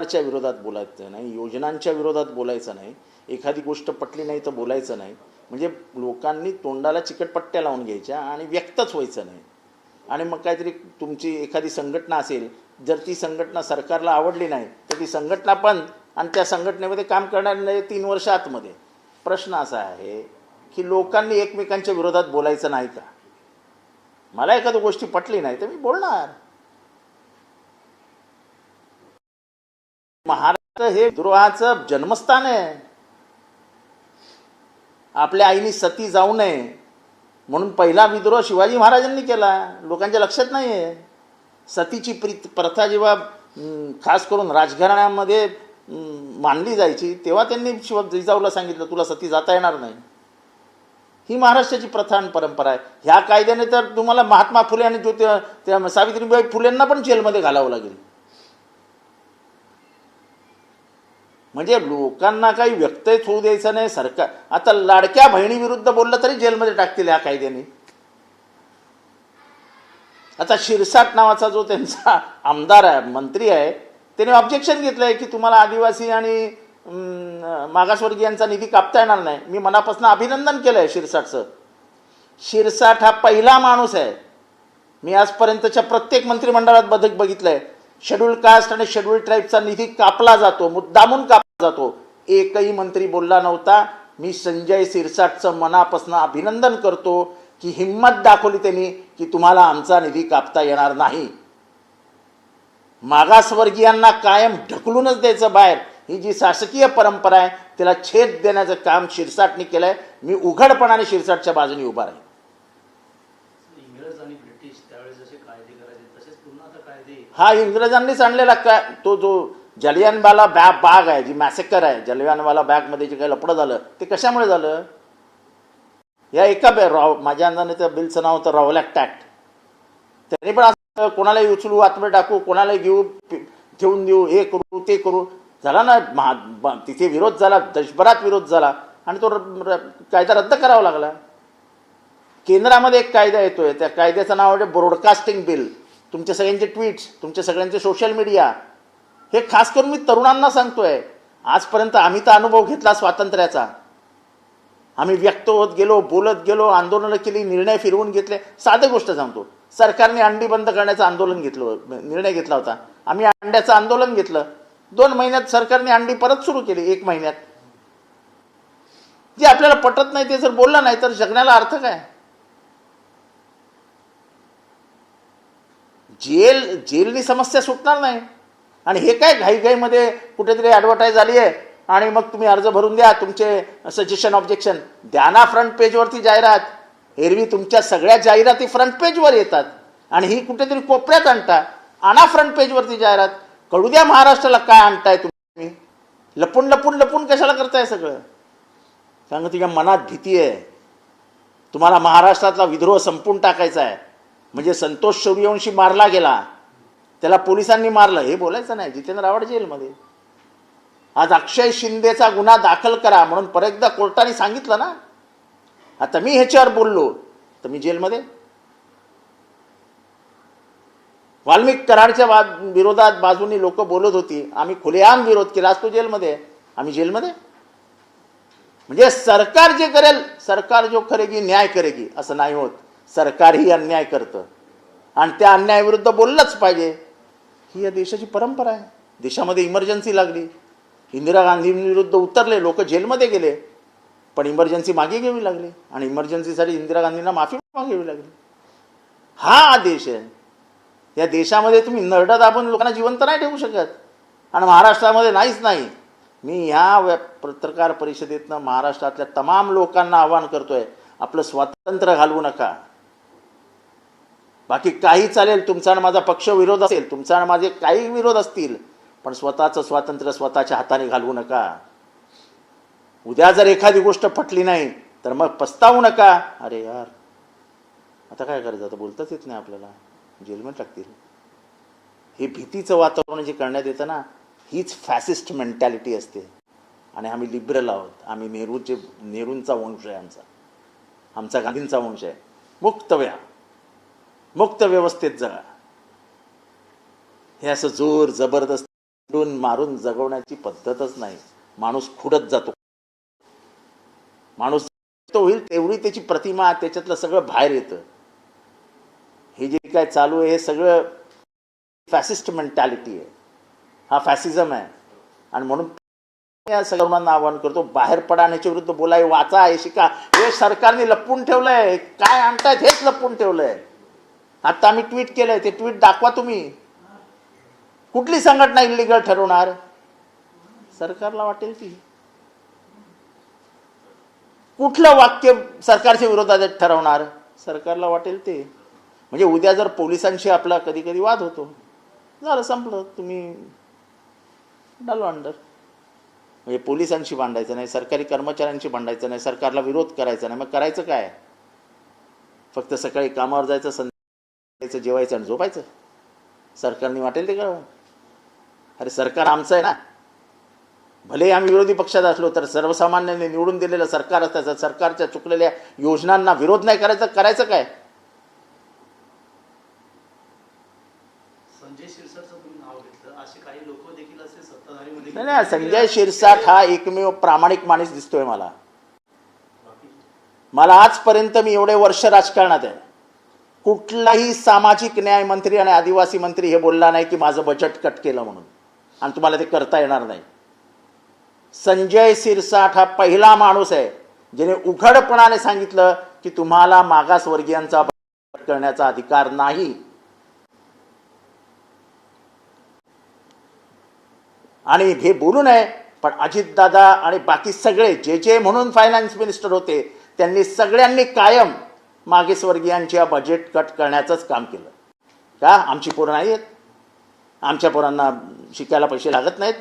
सरकारच्या विरोधात बोलायचं नाही योजनांच्या विरोधात बोलायचं नाही एखादी गोष्ट पटली नाही तर बोलायचं नाही. म्हणजे लोकांनी तोंडाला चिकटपट्ट्या लावून घ्यायच्या आणि व्यक्तच व्हायचं नाही. आणि मग काहीतरी तुमची एखादी संघटना असेल जर ती संघटना सरकारला आवडली नाही तर ती संघटना पण आणि त्या संघटनेमध्ये काम करणारे नाही तीन वर्ष आतमध्ये. प्रश्न असा आहे की लोकांनी एकमेकांच्या विरोधात बोलायचं नाही का? मला एखादी गोष्टी पटली नाही तर मी बोलणार. महाराष्ट्र हे विद्रोहाचं जन्मस्थान आहे. आपल्या आईनी सती जाऊ नये म्हणून पहिला विद्रोह शिवाजी महाराजांनी केला. लोकांच्या लक्षात नाही आहे सतीची प्री प्रथा जेव्हा खास करून राजघराण्यामध्ये मानली जायची तेव्हा त्यांनी शिव जिजाऊला सांगितलं तुला सती जाता येणार नाही. ही महाराष्ट्राची प्रथा आणि परंपरा आहे. ह्या कायद्याने तर तुम्हाला महात्मा फुले आणि ज्योती त्या सावित्रीबाई फुलेंना पण जेलमध्ये घालावं लागेल. म्हणजे लोकांना काही व्यक्तच होऊ द्यायचं नाही सरकार. आता लाडक्या बहिणीविरुद्ध बोललं तरी जेलमध्ये टाकतील ह्या कायद्याने. आता शिरसाट नावाचा जो त्यांचा आमदार आहे मंत्री आहे त्याने ऑब्जेक्शन घेतलं आहे की तुम्हाला आदिवासी आणि मागासवर्गीयांचा निधी कापता येणार नाही. मी मनापासून अभिनंदन केलं आहे शिरसाटचं. शिरसाट हा पहिला माणूस आहे. मी आजपर्यंतच्या प्रत्येक मंत्रिमंडळात बदक बघितलंय. शेड्यूल कास्ट आणि शेड्यूल ट्राईबचा निधी कापला जातो मुद्दामून कापला जातो. एकही मंत्री बोलला नव्हता. मी संजय सिरसाटचं मनापासून अभिनंदन करतो की हिंमत दाखवली त्यांनी की तुम्हाला आमचा निधी कापता येणार नाही. मागासवर्गीयांना कायम ढकलूनच द्यायचं बाहेर. ही जी शासकीय परंपरा आहे तिला छेद देण्याचं काम शिरसाटने केलंय. मी उघडपणाने शिरसाटच्या बाजूने उभा राहील इंग्रज आणि ब्रिटिश त्यावेळेस जसे कायदे करायचे तसेच पुन्हा आता कायदे हा इंग्रजांनीच आणलेला काय तो जो जलियानवाला बॅ बाग आहे जी मॅसेकर आहे जलियानवाला बॅगमध्ये जे काही लपडं झालं ते कशामुळे झालं? या एका बॅ राव माझ्या अंदाने त्या बिलचं नाव होतं रॉवलॅक्ट ॲक्ट त्यांनी पण असं कोणालाही उचलू आतमध्ये टाकू कोणालाही घेऊ ठेवून देऊ हे करू ते करू. झाला ना महा तिथे विरोध झाला देशभरात विरोध झाला आणि तो र- कायदा रद्द करावा लागला. केंद्रामध्ये एक कायदा येतोय त्या कायद्याचं नाव आहे ब्रॉडकास्टिंग बिल तुमच्या सगळ्यांचे ट्विट्स तुमच्या सगळ्यांचे सोशल मीडिया हे खास करून मी तरुणांना सांगतोय आजपर्यंत आम्ही तर अनुभव घेतला स्वातंत्र्याचा. आम्ही व्यक्त होत गेलो बोलत गेलो आंदोलनं केली निर्णय फिरवून घेतले. साधे गोष्ट सांगतो सरकारने अंडी बंद करण्याचं आंदोलन घेतलं निर्णय घेतला होता. आम्ही अंड्याचं आंदोलन घेतलं. दोन महिन्यात सरकारने अंडी परत सुरू केली एक महिन्यात. जे आपल्याला पटत नाही ते जर बोललं नाही तर जगण्याला अर्थ काय? जेल जेलनी समस्या सुटणार नाही. आणि हे काय घाईघाईमध्ये कुठेतरी ॲडव्हर्टाईज आली आहे. आणि मग तुम्ही अर्ज भरून द्या तुमचे सजेशन ऑब्जेक्शन द्या ना फ्रंट पेजवरती जाहिरात. एरवी तुमच्या सगळ्या जाहिराती फ्रंट पेजवर येतात. आणि ही कुठेतरी कोपऱ्यात आणता. आणा फ्रंट पेजवरती जाहिरात. कळू द्या महाराष्ट्राला काय आणताय तुम्ही. लपून लपून लपून कशाला करताय सगळं? सांगा तुझ्या मनात भीती आहे. तुम्हाला महाराष्ट्रातला विद्रोह संपून टाकायचा आहे. म्हणजे संतोष सूर्यवंशी मारला गेला त्याला पोलिसांनी मारलं. हे बोलायचं नाही जितेंद्र आव्हाड जेलमध्ये. आज अक्षय शिंदेचा गुन्हा दाखल करा म्हणून परत एकदा कोर्टाने सांगितलं ना. आता मी ह्याच्यावर बोललो तर मी जेलमध्ये. वाल्मिक कराडच्या बा विरोधात बाजूनी लोक बोलत होती आम्ही खुलेआम विरोध केला आज तो जेलमध्ये. आम्ही जेलमध्ये. म्हणजे सरकार जे करेल सरकार जो करेगी न्याय करेगी असं नाही होत. सरकारही अन्याय करतं. आणि त्या अन्यायाविरुद्ध बोललंच पाहिजे. ही या देशाची परंपरा आहे. देशामध्ये इमर्जन्सी लागली. इंदिरा गांधींविरुद्ध उतरले. लोक जेलमध्ये गेले. पण इमर्जन्सी मागे घ्यावी लागली. आणि इमर्जन्सीसाठी इंदिरा गांधींना माफी मागावी लागली. हा आदेश आहे. या देशामध्ये तुम्ही नरडा दाबून लोकांना जिवंत नाही ठेवू शकत. आणि महाराष्ट्रामध्ये नाहीच नाही. मी ह्या व्या- पत्रकार परिषदेतनं महाराष्ट्रातल्या तमाम लोकांना आवाहन करतोय. आपलं स्वातंत्र्य घालवू नका. बाकी काही चालेल तुमचा आणि माझा पक्ष विरोध असेल तुमचा आणि माझे काही विरोध असतील पण स्वतःचं स्वातंत्र्य स्वतःच्या हाताने घालवू नका. उद्या जर एखादी गोष्ट पटली नाही तर मग पस्तावू नका. अरे यार आता काय करायचं? आता बोलताच येत नाही आपल्याला. जेलमेंट लागतील हे भीतीचं वातावरण जे करण्यात येतं ना हीच फॅसिस्ट मेंटॅलिटी असते. आणि आम्ही लिबरल आहोत. आम्ही नेहरूचे नेहरूंचा वंश आहे आमचा. आमचा गांधींचा वंश आहे. मुक्त व्या. मुक्त व्यवस्थेत जगा. हे असं जोर जबरदस्त मारून जगवण्याची पद्धतच नाही. माणूस खुडत जातो. माणूस तो होईल तेवढी त्याची प्रतिमा त्याच्यातलं सगळं बाहेर येतं. हे जे काय चालू आहे हे सगळं फॅसिस्ट मेंटॅलिटी आहे. हा फॅसिझम आहे. आणि म्हणून या सर्वांना आवाहन करतो बाहेर पडा आणि विरुद्ध बोलाय वाचा हे शिका. हे सरकारने लपवून ठेवलंय. काय आणतायत हेच लपवून ठेवलंय. आता आम्ही ट्विट केलंय ते ट्विट दाखवा तुम्ही. कुठली संघटना इलिगल ठरवणार? सरकारला वाटेल ती. कुठलं वाक्य सरकारच्या विरोधात ठरवणार? सरकारला वाटेल ते. म्हणजे उद्या जर पोलिसांशी आपला कधी कधी वाद होतो झालं संपलं तुम्ही डालो अंडर म्हणजे पोलिसांशी भांडायचं नाही सरकारी कर्मचाऱ्यांशी भांडायचं नाही सरकारला विरोध करायचा नाही. मग करायचं काय? फक्त सकाळी कामावर जायचं संध्याकाळचं जेवायचं आणि झोपायचं. सरकारने वाटेल ते करावं अरे सरकार आमचं आहे ना. भले आम्ही विरोधी पक्षात असलो तर सर्वसामान्यांनी निवडून दिलेलं सरकार असतं. सरकारच्या चुकलेल्या योजनांना विरोध नाही करायचं करायचं काय? संजय शिरसाटचं तुम्ही नाव घेतलं. असे काही लोक देखील असे सत्ताधारीमध्ये नाही नाही संजय शिरसाट हा एकमेव प्रामाणिक माणूस दिसतोय मला. मला आजपर्यंत मी एवढे वर्ष राजकारणात आहे. कुठलाही सामाजिक न्याय मंत्री आणि आदिवासी मंत्री हे बोलला नाही की माझं बजेट कट केलं म्हणून. आणि तुम्हाला ते करता येणार नाही. संजय सिरसाट हा पहिला माणूस आहे ज्याने उघडपणाने सांगितलं की तुम्हाला मागासवर्गीयांचा बजेट करण्याचा अधिकार नाही. आणि हे बोलू नये पण अजितदादा आणि बाकी सगळे जे जे म्हणून फायनान्स मिनिस्टर होते त्यांनी सगळ्यांनी कायम मागेसवर्गीयांच्या बजेट कट करण्याचंच काम केलं. का? आमची पोरं नाही आहेत आमच्या पोरांना शिकायला पैसे लागत नाहीत.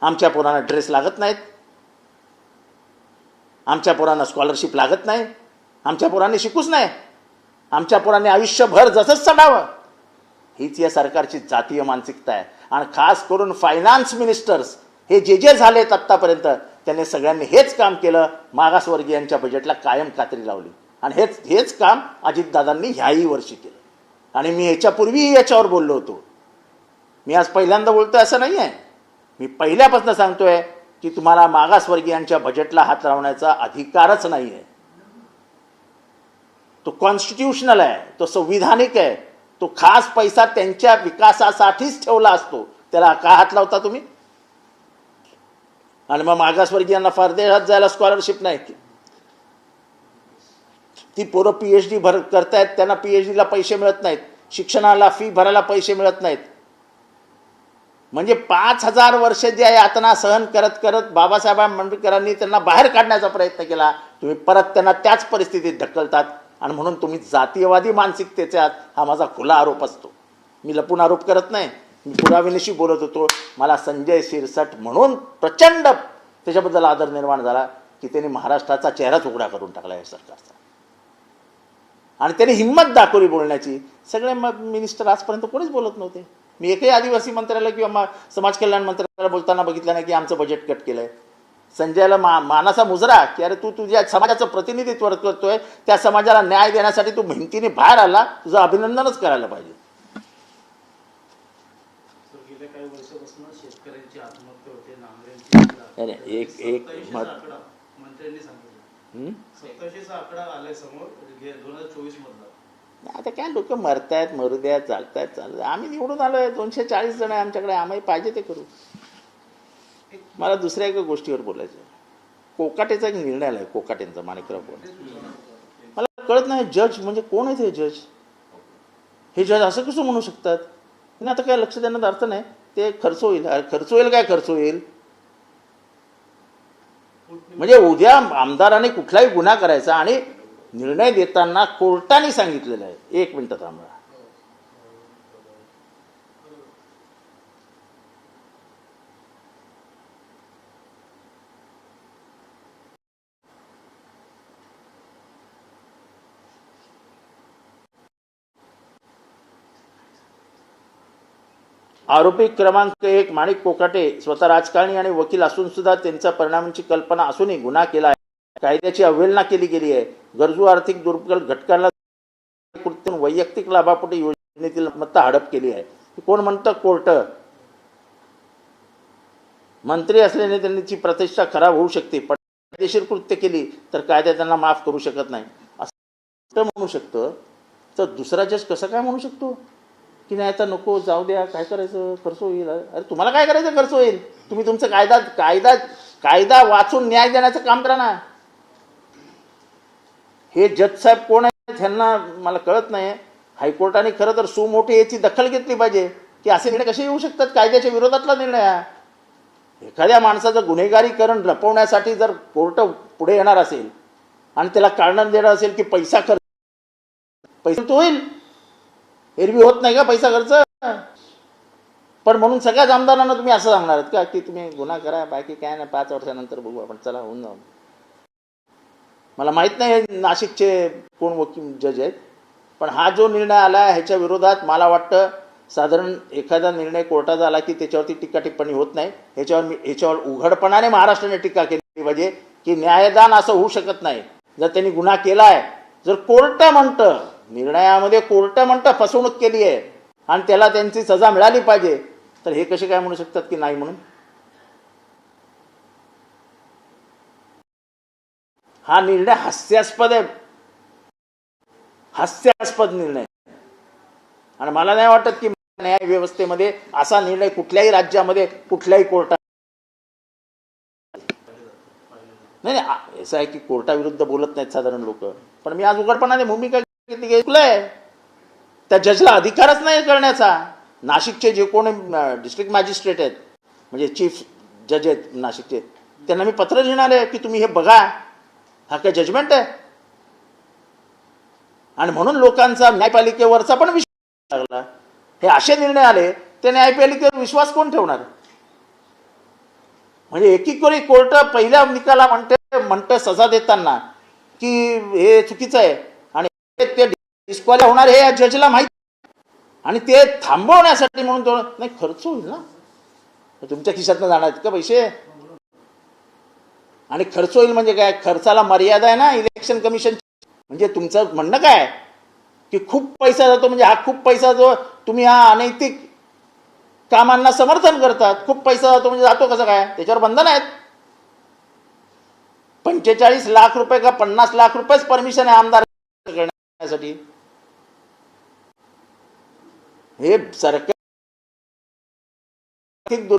आमच्या पोरांना ड्रेस लागत नाहीत. आमच्या पोरांना स्कॉलरशिप लागत नाही. आमच्या पोरांनी शिकूच नाही. आमच्या पोरांनी आयुष्यभर जसंच चढावं. हीच या सरकारची जातीय मानसिकता आहे. आणि खास करून फायनान्स मिनिस्टर्स हे जे जे झालेत आत्तापर्यंत त्यांनी सगळ्यांनी हेच काम केलं. मागासवर्गीयांच्या बजेटला कायम कात्री लावली. आणि हेच हेच काम अजितदादांनी ह्याही वर्षी केलं. आणि मी याच्यापूर्वीही याच्यावर बोललो होतो. मी आज पहिल्यांदा बोलतोय असं नाही आहे मी पहिल्यापासून सांगतोय की तुम्हाला मागासवर्गीयांच्या बजेटला हात लावण्याचा अधिकारच नाही आहे तो कॉन्स्टिट्यूशनल आहे तो संविधानिक आहे तो खास पैसा त्यांच्या विकासासाठीच ठेवला असतो. त्याला का हात लावता तुम्ही? आणि मग मागासवर्गीयांना फार देशात जायला स्कॉलरशिप नाही. ती पोरं पी एच डी भर करतायत त्यांना पी एच डीला पैसे मिळत नाहीत. शिक्षणाला फी भरायला पैसे मिळत नाहीत. म्हणजे पाच हजार वर्ष ज्या यातना सहन करत करत बाबासाहेब आंबेडकरांनी त्यांना बाहेर काढण्याचा प्रयत्न केला. तुम्ही परत त्यांना त्याच परिस्थितीत ढकलतात आणि म्हणून तुम्ही जातीयवादी मानसिकतेचे आहात हा माझा खुला आरोप असतो. मी लपून आरोप करत नाही. मी पुराविनिशी बोलत होतो. मला संजय शिरसट म्हणून प्रचंड त्याच्याबद्दल आदर निर्माण झाला की त्यांनी महाराष्ट्राचा चेहराच उघडा करून टाकला या सरकारचा. आणि त्यांनी हिंमत दाखवली बोलण्याची. सगळे मग मिनिस्टर आजपर्यंत कोणीच बोलत नव्हते. मी एकही आदिवासी मंत्र्याला किंवा समाज कल्याण मंत्र्याला बोलताना बघितलं नाही की आमचं बजेट कट केलंय. संजयला मा मानाचा मुजरा की अरे तू तुझ्या समाजाचं प्रतिनिधित्व करतोय त्या समाजाला न्याय देण्यासाठी तू हिमतीने बाहेर आला तुझं अभिनंदनच करायला पाहिजे. एक- एक मत- आकडा मंत्र्यांनी सांगितलं? सत्तावीसशेचा आकडा आलाय समोर दोन हजार चोवीस मधला. आता काय लोक मरतायत मरू द्या चालतायत चालत आम्ही निवडून आलोय दोनशे चाळीस जण आहे आमच्याकडे आम्ही पाहिजे ते करू. मला दुसऱ्या एका गोष्टीवर बोलायचं आहे. कोकाटेचा एक निर्णय आलाय कोकाटेंचा माणिकराव कोण मला कळत नाही जज म्हणजे कोण आहेत हे जज? हे जज असं कसं म्हणू शकतात? आता काय लक्ष देण्यात अर्थ नाही. ते खर्च होईल खर्च होईल काय खर्च होईल? म्हणजे उद्या आमदाराने कुठलाही गुन्हा करायचा आणि निर्णय देताना कोर्टाने सांगितलेलं आहे. एक मिनटं थांबा. आरोपी क्रमांक एक माणिक कोकाटे स्वतः राजकारणी आणि वकील असून सुद्धा त्यांच्या परिणामांची कल्पना असूनही गुन्हा केला आहे. कायद्याची अवहेलना केली गेली आहे. गरजू आर्थिक दुर्बल घटकांना कृत्यून वैयक्तिक लाभापोटी योजनेतील मत्ता हडप केली आहे. कोण म्हणतं? कोर्ट. मंत्री असल्याने त्यांची प्रतिष्ठा खराब होऊ शकते पण कायदेशीर कृत्य केली तर कायदा त्यांना माफ करू शकत नाही. असं म्हणू शकतं. तर दुसरा जज कसं काय म्हणू शकतो? की नाही आता नको जाऊ द्या काय करायचं? खर्च होईल. अरे तुम्हाला काय करायचं? खर्च होईल. तुम्ही तुमचं कायदा कायदा कायदा वाचून न्याय देण्याचं काम करा ना. हे जज साहेब कोण आहेत ह्यांना मला कळत नाही. हायकोर्टाने खरं तर सुमोठी याची दखल घेतली पाहिजे. की असे निर्णय कसे येऊ शकतात? कायद्याच्या विरोधातला निर्णय एखाद्या माणसाचं गुन्हेगारीकरण लपवण्यासाठी जर कोर्ट पुढे येणार असेल आणि त्याला कारण देणं असेल की पैसा खर्च पैसा तो होईल. एरवी होत नाही का पैसा खर्च? पण म्हणून सगळ्याच आमदारांना तुम्ही असं सांगणार आहेत का की तुम्ही गुन्हा करा बाकी काय नाही पाच वर्षानंतर बघू आपण. चला होऊन जाऊ. मला माहीत नाही हे नाशिकचे कोण वकील जज आहेत पण हा जो निर्णय आला ह्याच्या विरोधात मला वाटतं साधारण एखादा निर्णय कोर्टाचा आला की त्याच्यावरती टीका टिप्पणी होत नाही. ह्याच्यावर मी ह्याच्यावर उघडपणाने महाराष्ट्राने टीका केली पाहिजे की न्यायदान असं होऊ शकत नाही. जर त्यांनी गुन्हा केला आहे जर कोर्ट म्हणतं निर्णयामध्ये कोर्ट म्हणता फसवणूक केली आहे आणि त्याला त्यांची सजा मिळाली पाहिजे. तर हे कसे काय म्हणू शकतात की नाही म्हणून? हा निर्णय हास्यास्पद आहे. हास्यास्पद निर्णय. आणि मला नाही वाटत की न्याय व्यवस्थेमध्ये असा निर्णय कुठल्याही राज्यामध्ये कुठल्याही कोर्टात नाही नाही असं आहे की कोर्टाविरुद्ध बोलत नाहीत साधारण लोक. पण मी आज उघडपणाने भूमिका घेतली घेतलंय. त्या जजला अधिकारच नाही करण्याचा. नाशिकचे जे कोण डिस्ट्रिक्ट मॅजिस्ट्रेट आहेत म्हणजे चीफ जज आहेत नाशिकचे त्यांना मी पत्र लिहिणार आहे की तुम्ही हे बघा. हा काय जजमेंट आहे? आणि म्हणून लोकांचा न्यायपालिकेवरचा पण विश्वास लागला. हे असे निर्णय आले ते न्यायपालिकेवर विश्वास कोण ठेवणार? म्हणजे एकीकडे कोर्ट पहिल्या निकाला म्हणते म्हणते सजा देताना की हे चुकीचं आहे. आणि ते डिस्क्वालिफाय होणार हे या जजला माहीत आणि ते थांबवण्यासाठी म्हणून तो नाही खर्च होईल ना? तुमच्या खिशातनं जाणार का पैसे? आणि खर्च होईल म्हणजे काय? खर्चाला मर्यादा आहे ना इलेक्शन कमिशन म्हणजे तुमचं म्हणणं काय की खूप पैसा जातो म्हणजे हा खूप पैसा जो तुम्ही हा अनैतिक कामांना समर्थन करतात खूप पैसा जातो म्हणजे जातो कसं काय? त्याच्यावर बंधन आहेत. पंचेचाळीस लाख रुपये का पन्नास लाख रुपयेच परमिशन आहे आमदार करण्यासाठी. हे सरकार आर्थिक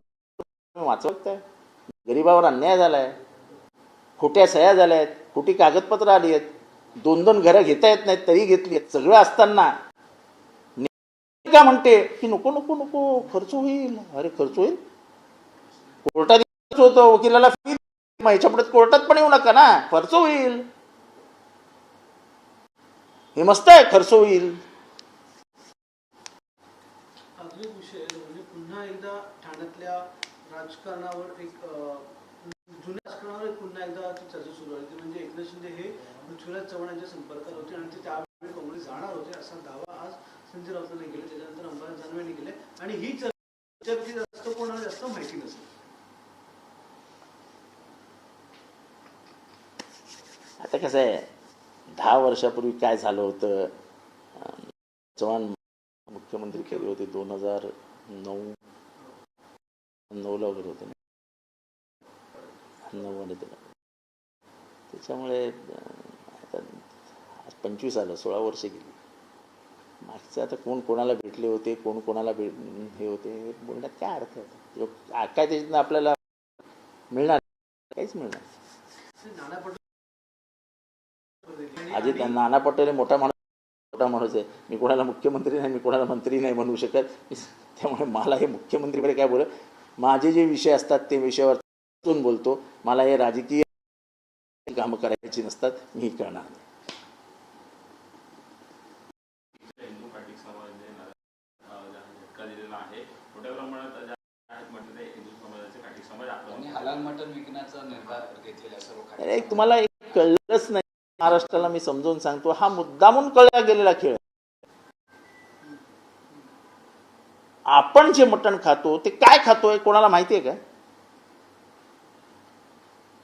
वाचवत आहे गरिबावर अन्याय झालाय. खोट्या सह्या झाल्या आहेत खोटी कागदपत्र आली आहेत. दोन दोन घरं घेता येत नाहीत तरी घेतली आहेत. सगळं असताना का म्हणते? की नको नको नको खर्च होईल. अरे खर्च होईल? कोर्टात खर्च होतो. वकिलाला फी मग ह्याच्यापुढे कोर्टात पण येऊ नका ना. खर्च होईल. हे मस्त आहे. खर्च होईल अजून एक विषय आहे, म्हणजे पुन्हा एकदा ठाण्यातल्या राजकारणावर एक जुन्या राजकारणावर पुन्हा एकदा ती चर्चा सुरू झाली. ती म्हणजे एकनाथ शिंदे हे पृथ्वीराज चव्हाण यांच्या संपर्कात होते आणि ते त्यावेळी काँग्रेस जाणार होते असा दावा आज संजय राऊतांनी केला. त्याच्यानंतर अंबादास दानवेंनी केले. आणि ही चर्चा जास्त कोणाला जास्त माहिती नसेल. आता कसं आहे दहा वर्षापूर्वी काय झालं होतं? चव्हाण मुख्यमंत्री केले होते दोन हजार नऊ नऊला वगैरे होते. नऊ त्याला त्याच्यामुळे आता आज पंचवीस आलं सोळा वर्ष गेली. मागचे आता कोण कोणाला भेटले होते कोण कोणाला भेट हे होते हे बोलण्यात काय अर्थ आहे? काय त्याच्यातनं आपल्याला मिळणार काहीच मिळणार अजित नाना पटोले आधी मोठा माणूस मोठा माणूस आहे. मी कोणाला मुख्यमंत्री नाही मी कोणाला मंत्री नाही म्हणू शकत. त्यामुळे मला हे मुख्यमंत्रीकडे काय बोलत माझे जे विषय असतात ते विषयावर बोलतो. मला हे राजकीय कामं करायची नसतात मी करणार नाही. समाजाने तुम्हाला एक कळलंच नाही. महाराष्ट्राला मी समजावून सांगतो हा मुद्दामून कळला गेलेला खेळ. आपण जे मटण खातो ते काय खातोय कोणाला माहिती आहे का?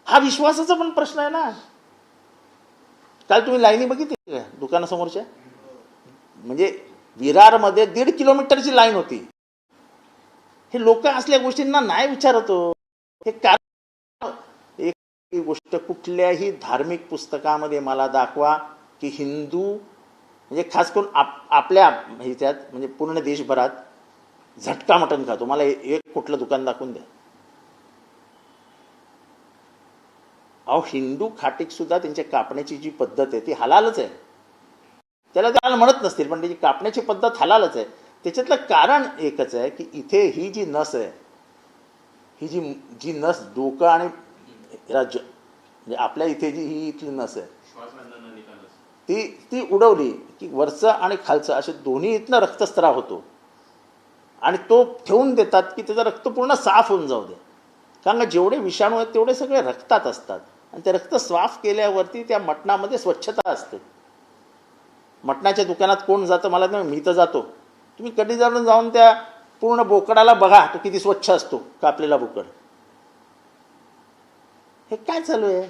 हा विश्वासाचा पण प्रश्न आहे ना. काल तुम्ही लाईनी बघितली का दुकानासमोरच्या? म्हणजे विरारमध्ये दीड किलोमीटरची लाईन होती. हे लोक असल्या गोष्टींना नाही विचारतो. हे कारण एक गोष्ट कुठल्याही धार्मिक पुस्तकामध्ये मला दाखवा की हिंदू म्हणजे खास करून आप आपल्या ह्याच्यात म्हणजे पूर्ण देशभरात झटका मटण खातो मला ए- एक कुठलं दुकान दाखवून द्या. अहो हिंदू खाटीक सुद्धा त्यांच्या कापण्याची जी पद्धत आहे ती हलालच आहे. त्याला त्याला म्हणत नसतील पण त्याची कापण्याची पद्धत हलालच आहे. त्याच्यातलं कारण एकच आहे की इथे ही जी नस आहे ही जी जी नस डोकं आणि राज्य म्हणजे आपल्या इथे जी ही इथली नस आहे ती ती उडवली की वरचं आणि खालचं असे दोन्ही इथनं रक्तस्त्राव होतो. आणि तो ठेवून देतात की त्याचं रक्त पूर्ण साफ होऊन जाऊ दे. कारण का जेवढे विषाणू आहेत तेवढे सगळे रक्तात असतात. आणि ते रक्त साफ केल्यावरती त्या मटणामध्ये स्वच्छता असते. मटणाच्या दुकानात कोण जातं मला नाही मी तर जातो. तुम्ही कधी जाऊन जाऊन त्या पूर्ण बोकडाला बघा तो किती स्वच्छ असतो कापलेला बोकड. हे काय चालू आहे?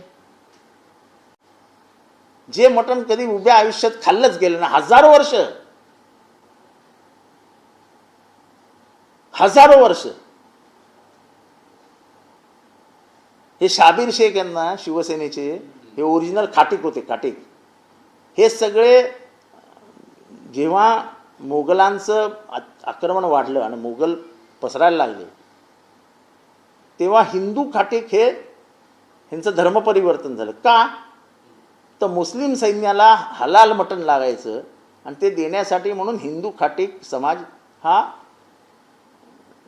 जे मटण कधी उभ्या आयुष्यात खाल्लंच गेलं ना हजारो वर्ष हजारो वर्ष. हे शाबीर शेख यांना शिवसेनेचे हे ओरिजिनल खाटिक होते खाटिक. हे सगळे जेव्हा मोगलांचं आक्रमण वाढलं आणि मोगल पसरायला लागले तेव्हा हिंदू खाटिक हे ह्यांचं धर्मपरिवर्तन झालं. का? तर मुस्लिम सैन्याला हलाल मटण लागायचं आणि ते देण्यासाठी म्हणून हिंदू खाटिक समाज हा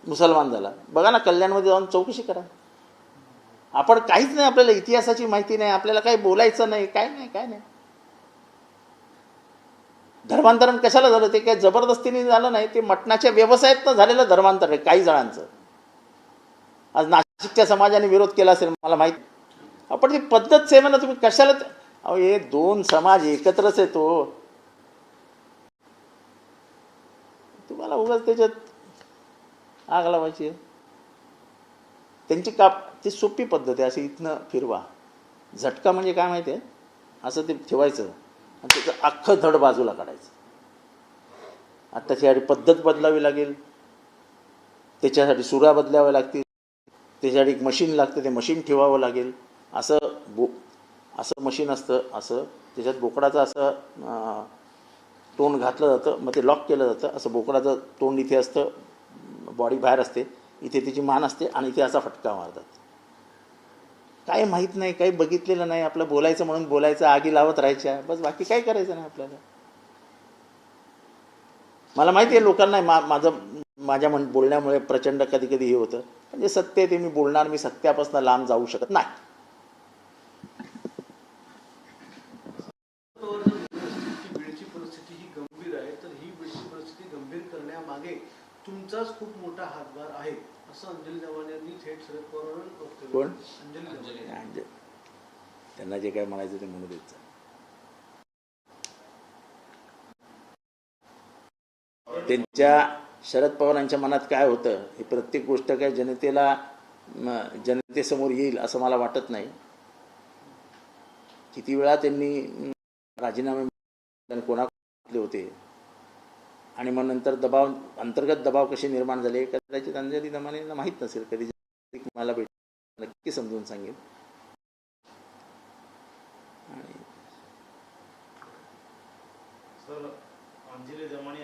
मुसलमान झाला. बघा ना कल्याणमध्ये जाऊन चौकशी करा. आपण काहीच नाही आपल्याला इतिहासाची माहिती नाही आपल्याला काही बोलायचं नाही काय नाही काय नाही. धर्मांतरण कशाला झालं? ते काय जबरदस्तीने झालं नाही ते मटणाच्या व्यवसायातनं झालेलं धर्मांतर आहे काही जणांचं. आज नाशिकच्या समाजाने विरोध केला असेल मला माहीत आपण ती पद्धत सेम ना तुम्ही कशाला अहो हे दोन समाज एकत्रच येतो तुम्हाला उगाच त्याच्यात आग लावायची आहे. त्यांची काप ती सोपी पद्धत आहे अशी इथनं फिरवा. झटका म्हणजे काय माहिती आहे असं ते ठेवायचं. आणि त्याचं अख्खं धड बाजूला काढायचं. आता त्याच्यासाठी पद्धत बदलावी लागेल. त्याच्यासाठी सुरा बदलाव्या लागतील. त्याच्यासाठी एक मशीन लागतं ते मशीन ठेवावं लागेल. असं बो असं मशीन असतं असं. त्याच्यात बोकडाचं असं तोंड घातलं जातं मग ते लॉक केलं जातं. असं बोकडाचं तोंड इथे असतं. बॉडी बाहेर असते इथे तिची मान असते आणि इथे असा फटका मारतात. काही माहीत नाही काही बघितलेलं नाही आपलं बोलायचं म्हणून बोलायचं आगी लावत राहायच्या बस बाकी काही करायचं नाही आपल्याला. मला माहिती आहे लोकांना मा माझं माझ्या म्हण बोलण्यामुळे प्रचंड कधी कधी हे होतं. म्हणजे सत्य ते मी बोलणार मी सत्यापासून लांब जाऊ शकत नाही. मोठा हातभार आहे असं अंजली चव्हाण यांनी थेट शरद पवारांवर वक्तव्य कोण? केलं. अंजली चव्हाण अंजली. त्यांना जे काय म्हणायचं ते म्हणू द्यायचं त्यांच्या शरद पवारांच्या मनात काय होतं हे प्रत्येक गोष्ट काय जनतेला म, जनतेसमोर येईल असं मला वाटत नाही किती वेळा त्यांनी म, राजीनामे कोणाकडे होते आणि मग नंतर दबाव अंतर्गत दबाव कसे निर्माण झाले कदाचित अंजली दमानेला माहीत नसेल कधी मला भेट नक्की समजून सांगेल. आणि दमाने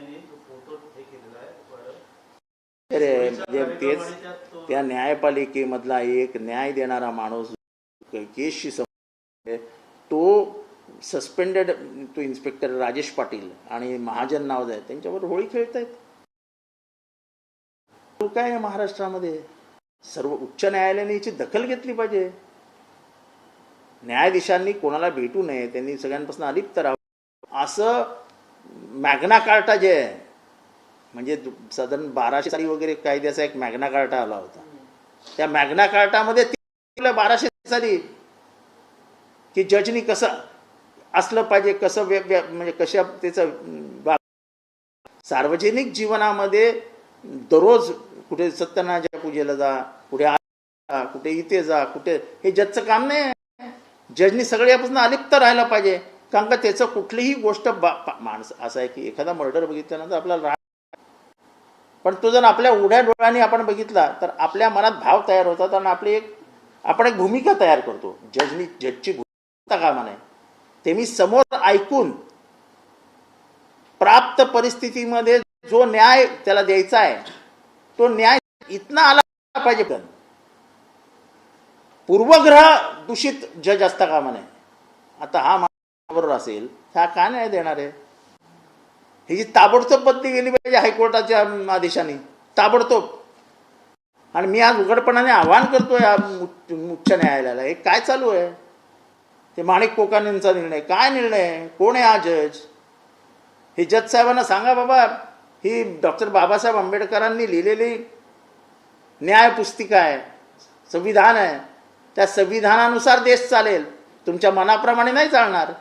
अरे म्हणजे तेच त्या न्यायपालिकेमधला एक न्याय देणारा माणूस केसशी तो सस्पेंडेड तो इन्स्पेक्टर राजेश पाटील आणि महाजन नाव आहे त्यांच्यावर होळी खेळतायत. तो काय आहे महाराष्ट्रामध्ये? सर्व उच्च न्यायालयाने याची दखल घेतली पाहिजे. न्यायाधीशांनी कोणाला भेटू नये त्यांनी सगळ्यांपासून अलिप्त राहावं. असं मॅग्ना कार्टा जे आहे म्हणजे साधारण बाराशे साली वगैरे कायद्याचा एक मॅग्ना कार्टा आला होता. त्या मॅग्ना कार्टामध्ये ते बाराशे साली की जजनी कसं असलं पाहिजे कसं व्य म्हणजे कशा त्याचं सार्वजनिक जीवनामध्ये दररोज कुठे सत्यनारायणाच्या पूजेला जा कुठे आ- जा, कुठे इथे जा कुठे हे जजचं काम नाही जजनी सगळ्यापासून अलिप्त राहायला पाहिजे. कारण का त्याचं कुठलीही गोष्ट बा माणसं असं आहे की एखादा मर्डर बघितल्यानंतर आपल्याला राग पण तो जर आपल्या उघड्या डोळ्यांनी आपण बघितला तर आपल्या मनात भाव तयार होतात आणि आपली एक आपण एक भूमिका तयार करतो. जजनी जजची भूमिका कामा नाही ते मी समोर ऐकून प्राप्त परिस्थितीमध्ये जो न्याय त्याला द्यायचा आहे तो न्याय इथनं आला पाहिजे. पण पूर्वग्रह दूषित जज असता कामा नये. आता हा बरोबर असेल हा का नाही देणार आहे? ही जी ताबडतोब बदली गेली पाहिजे हायकोर्टाच्या आदेशाने ताबडतोब. आणि मी आज उघडपणाने आवाहन करतोय या उच्च न्यायालयाला. हे काय चालू आहे? ते माणिक कोकानींचा निर्णय. काय निर्णय? आहे? कोण आहे हा जज हे जज साहेबांना सांगा बाबा. ही डॉक्टर बाबासाहेब आंबेडकरांनी लिहिलेली न्याय पुस्तिका आहे. संविधान आहे. त्या संविधानानुसार देश चालेल. तुमच्या मनाप्रमाणे नाही चालणार.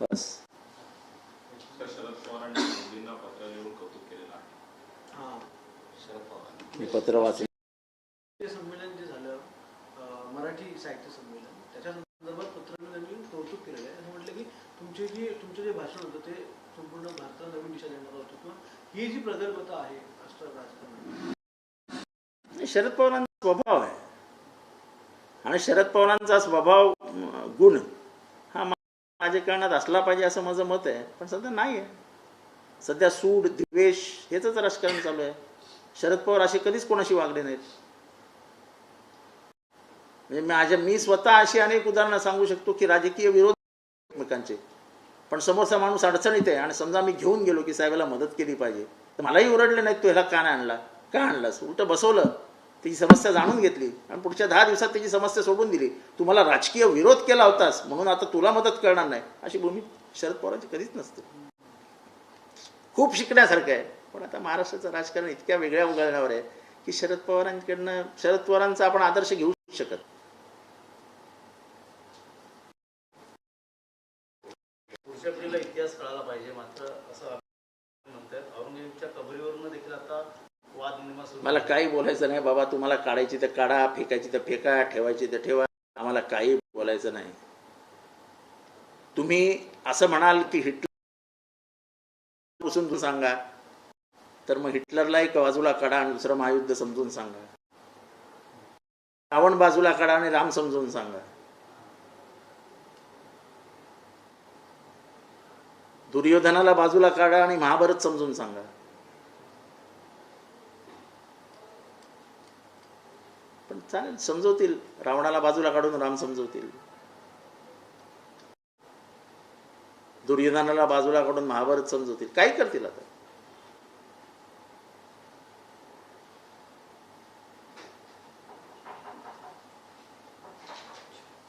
बस. तर शरद पवारांनी मोदींना पत्र लिहून कौतुक केलेलं आहे हां शरद पवार मी पत्र वाचलं ते संमेलन जे झालं अं, मराठी साहित्य संमेलन त्याच्या संदर्भात पत्राने त्यांनी कौतुक केलेलं आहे असं म्हटलं की तुमचे जे तुमचं जे भाषण होतं ते संपूर्ण भारताला नवीन दिशा देणार होतं किंवा ही जी प्रगल्भता आहे शरद पवारांचा स्वभाव आहे. आणि शरद पवारांचा स्वभाव गुण हा राजकारणात असला पाहिजे असं माझं मत आहे. पण सध्या नाही आहे. सध्या सूड द्वेष हेच राजकारण चालू आहे. शरद पवार असे कधीच कोणाशी वागले नाहीत. म्हणजे माझ्या मी स्वतः अशी अनेक उदाहरणं सांगू शकतो की राजकीय विरोध एकमेकांचे. पण समोरचा माणूस अडचणीत आहे आणि समजा मी घेऊन गेलो की साहेबाला मदत केली पाहिजे तर मलाही ओरडले नाहीत तू ह्याला का नाही आणला? का आणलास? उलटं बसवलं त्याची समस्या जाणून घेतली आणि पुढच्या दहा दिवसात त्याची समस्या सोडून दिली. तू मला राजकीय विरोध केला होतास म्हणून आता तुला मदत करणार नाही. अशी भूमी शरद पवारांची कधीच नसते. खूप शिकण्यासारखं आहे. पण आता महाराष्ट्राचं राजकारण इतक्या वेगळ्या उगाळण्यावर आहे की शरद पवारांकडनं शरद पवारांचा आपण आदर्श घेऊ शकत पुढच्या पिढीला इतिहास कळायला पाहिजे मात्र असं म्हणतात औरंगजेबच्या कबरीवरून देखील आता वाद निर्माण सुरू मला काही बोलायचं नाही बाबा तुम्हाला काढायची तर काढा फेकायची तर फेका ठेवायची तर ठेवा. आम्हाला काही बोलायचं नाही. तुम्ही असं म्हणाल की हिटलरपासून सांगा तर मग हिटलरला एक बाजूला काढा आणि दुसरं महायुद्ध समजून सांगा. रावण बाजूला काढा आणि राम समजून सांगा. दुर्योधनाला बाजूला काढा आणि महाभारत समजून सांगा. चालेल समजवतील. रावणाला बाजूला काढून राम समजवतील. दुर्योधनाला बाजूला काढून महाभारत समजवतील. काही करतील आता.